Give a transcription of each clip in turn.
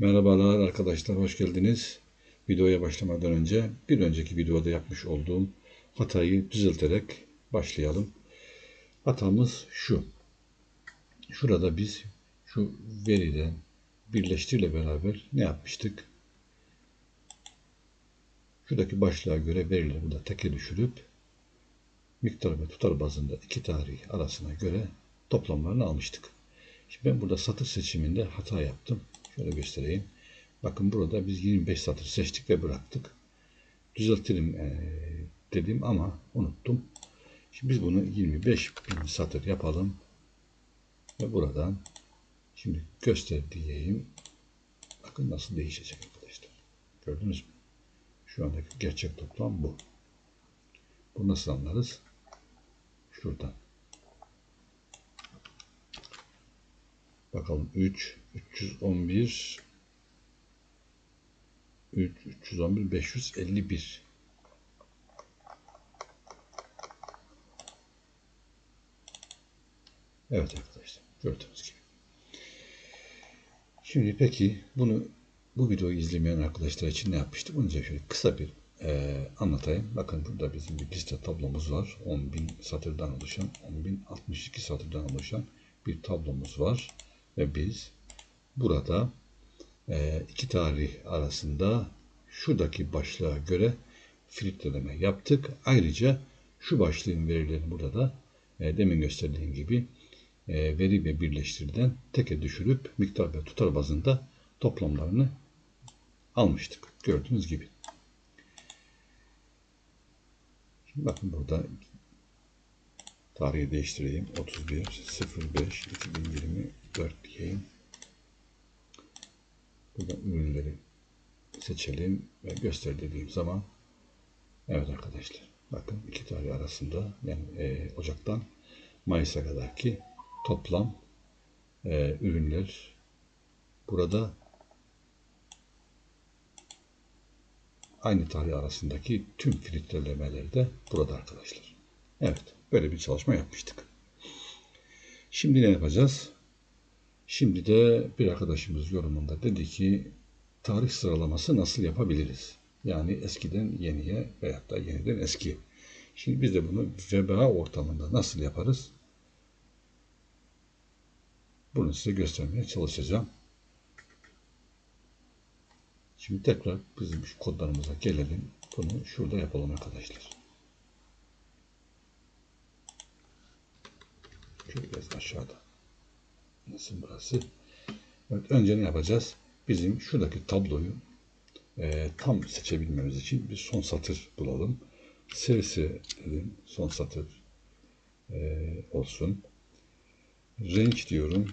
Merhabalar arkadaşlar, hoş geldiniz. Videoya başlamadan önce bir önceki videoda yapmış olduğum hatayı düzelterek başlayalım. Hatamız şu. Şurada biz şu veriden birleştirle beraber ne yapmıştık? Şuradaki başlığa göre verileri burada teke düşürüp miktar ve tutar bazında iki tarih arasına göre toplamlarını almıştık. Şimdi ben burada satır seçiminde hata yaptım. Şöyle göstereyim. Bakın burada biz 25 satır seçtik ve bıraktık. Düzeltirim e, dedim ama unuttum. Şimdi biz bunu 25 bin satır yapalım. Ve buradan şimdi göster diyeyim. Bakın nasıl değişecek arkadaşlar. Gördünüz mü? Şu andaki gerçek toplam bu. Bu nasıl anlarız? Şuradan. Bakalım 3, 311, 3, 311, 551. Evet arkadaşlar gördüğünüz gibi. Şimdi peki bunu bu videoyu izlemeyen arkadaşlar için ne yapmıştık? Önce şöyle kısa bir e, anlatayım. Bakın burada bizim bir liste tablomuz var. 10.000 satırdan oluşan, 10.062 satırdan oluşan bir tablomuz var. Ve biz burada e, iki tarih arasında şuradaki başlığa göre filtreleme yaptık. Ayrıca şu başlığın verilerini burada da e, demin gösterdiğim gibi e, veri ve birleştiriden teke düşürüp miktar ve tutar bazında toplamlarını almıştık. Gördüğünüz gibi. Şimdi bakın burada tarihi değiştireyim. 31 05 2024 diyeyim. Burada ürünleri seçelim ve göster dediğim zaman evet arkadaşlar bakın iki tarih arasında yani e, Ocak'tan Mayıs'a kadarki toplam e, ürünler burada aynı tarih arasındaki tüm filtrelemeler de burada arkadaşlar. Evet, böyle bir çalışma yapmıştık. Şimdi ne yapacağız? Şimdi de bir arkadaşımız yorumunda dedi ki tarih sıralaması nasıl yapabiliriz? Yani eskiden yeniye veyahut da yeniden eski. Şimdi biz de bunu VBA ortamında nasıl yaparız? Bunu size göstermeye çalışacağım. Şimdi tekrar bizim şu kodlarımıza gelelim. Bunu şurada yapalım arkadaşlar. Şöyle biraz aşağıda. Nasıl burası? Evet, önce ne yapacağız? Bizim şuradaki tabloyu e, tam seçebilmemiz için bir son satır bulalım. SS dedim. Son satır e, olsun. Renk diyorum.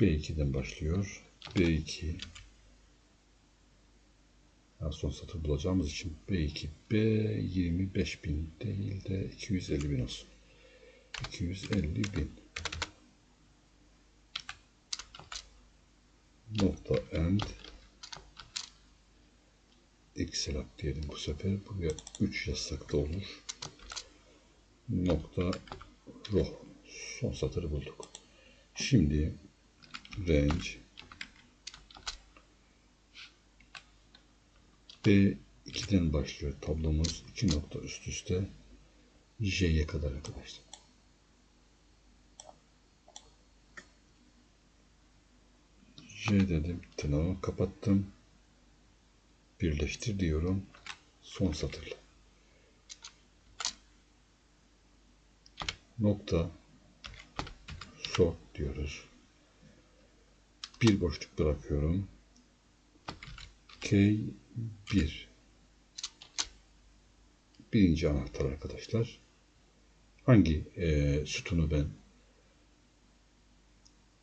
B2'den başlıyor. B2 yani son satır bulacağımız için B2 B25 bin değil de 250 bin olsun. 250 bin. Nokta end xlab diyelim bu sefer. Buraya 3 yazsak da olur. Nokta roh. Son satırı bulduk. Şimdi range B2'den başlıyor tablomuz. 2 nokta üst üste J'ye kadar arkadaşlar. J dedim. Tırnağımı kapattım. Birleştir diyorum. Son satırla. Nokta sort diyoruz. Bir boşluk bırakıyorum. K1 birinci anahtar arkadaşlar. Hangi e, sütunu ben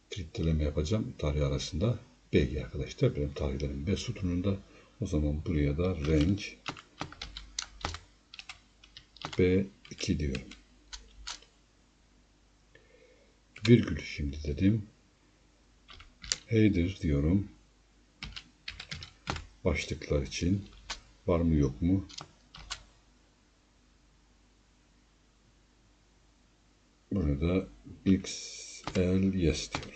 filtreleme yapacağım tarih arasında BG arkadaşlar. Benim tarihlerim B sütununda. O zaman buraya da range B2 diyorum. Virgül şimdi dedim. Header diyorum. Başlıklar için var mı yok mu? Burada x el yes diyorum.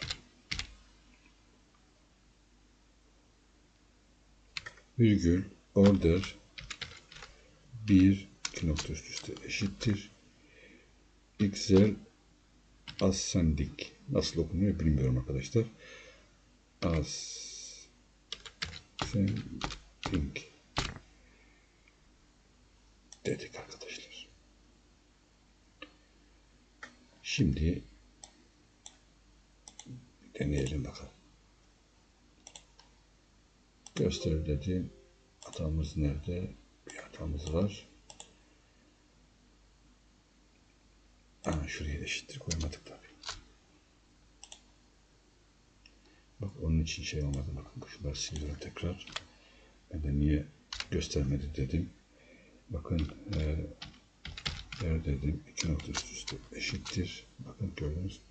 Virgül order 1 iki nokta üst üste eşittir. XL ascending nasıl okunuyor bilmiyorum arkadaşlar. Ascending dedik arkadaşlar. Şimdi deneyelim bakalım. Göster dedi. Hatamız nerede? Bir hatamız var. Aa, şuraya eşittir koymadık tabi. Bak onun için şey olmadı. Bakın şunları siliyorum tekrar. Ben de niye göstermedi dedim. Bakın e, yer dedim. iki nokta üst üste eşittir. Bakın gördünüz.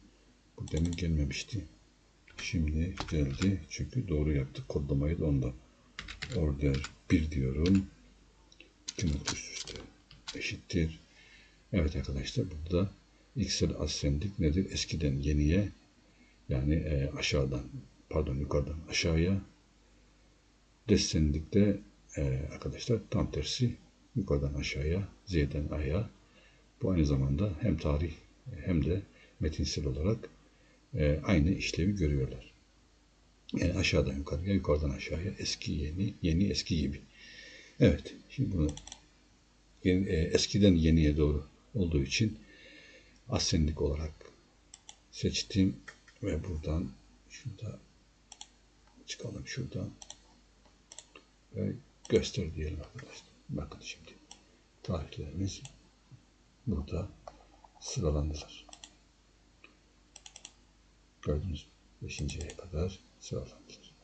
Bu demin gelmemişti. Şimdi geldi. Çünkü doğru yaptık. Kodlamayı da ondan. Order 1 diyorum. iki nokta üst üste eşittir. Evet arkadaşlar burada XL ascending nedir? Eskiden yeniye yani e, aşağıdan pardon yukarıdan aşağıya descending de e, arkadaşlar tam tersi yukarıdan aşağıya Z'den A'ya bu aynı zamanda hem tarih hem de metinsel olarak e, aynı işlevi görüyorlar. Yani aşağıdan yukarıya, yukarıdan aşağıya, eski yeni, yeni eski gibi. Evet, şimdi bunu yeni, e, eskiden yeniye doğru olduğu için ascending olarak seçtim ve buradan şurada çıkalım şuradan ve göster diyelim arkadaşlar. Bakın şimdi tarihlerimiz burada sıralandılar. Gördünüz mü? Beşinciye kadar sıralandılar.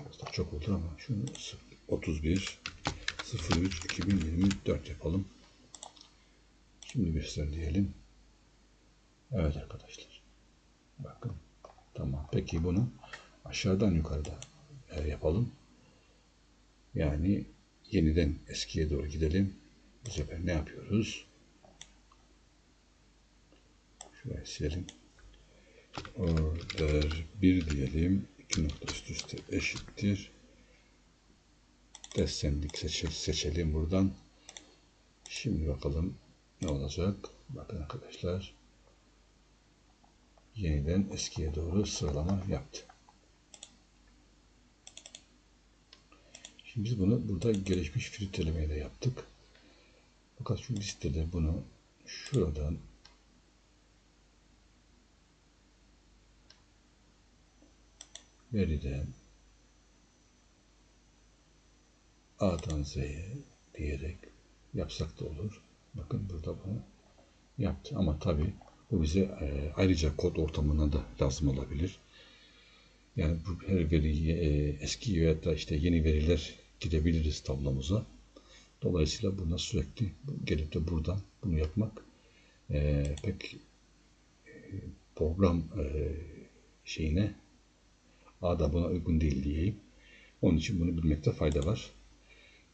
Biraz da çok oldu ama şunu 31 03 2024 yapalım. Şimdi göster diyelim. Evet arkadaşlar. Bakın. Tamam. Peki bunu aşağıdan yukarıda yapalım. Yani yeniden eskiye doğru gidelim. Bu sefer ne yapıyoruz? Şurayı silelim. Order 1 diyelim. 2 nokta üst üste eşittir. Seçe seçelim buradan. Şimdi bakalım ne olacak? Bakın arkadaşlar. Yeniden eskiye doğru sıralama yaptı. Şimdi biz bunu burada gelişmiş filtrelemeyle yaptık. Fakat şu listede bunu şuradan veriden A'dan Z'ye diyerek yapsak da olur. Bakın burada bunu yaptı. Ama tabi bu bize e, ayrıca kod ortamına da lazım olabilir. Yani bu her veri e, eski veya da işte yeni veriler gidebiliriz tablomuza. Dolayısıyla buna sürekli gelip de buradan bunu yapmak e, pek program şeyine adabına uygun değil diyeyim. Onun için bunu bilmekte fayda var.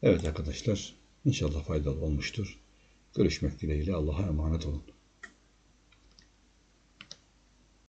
Evet arkadaşlar inşallah faydalı olmuştur. Görüşmek dileğiyle Allah'a emanet olun.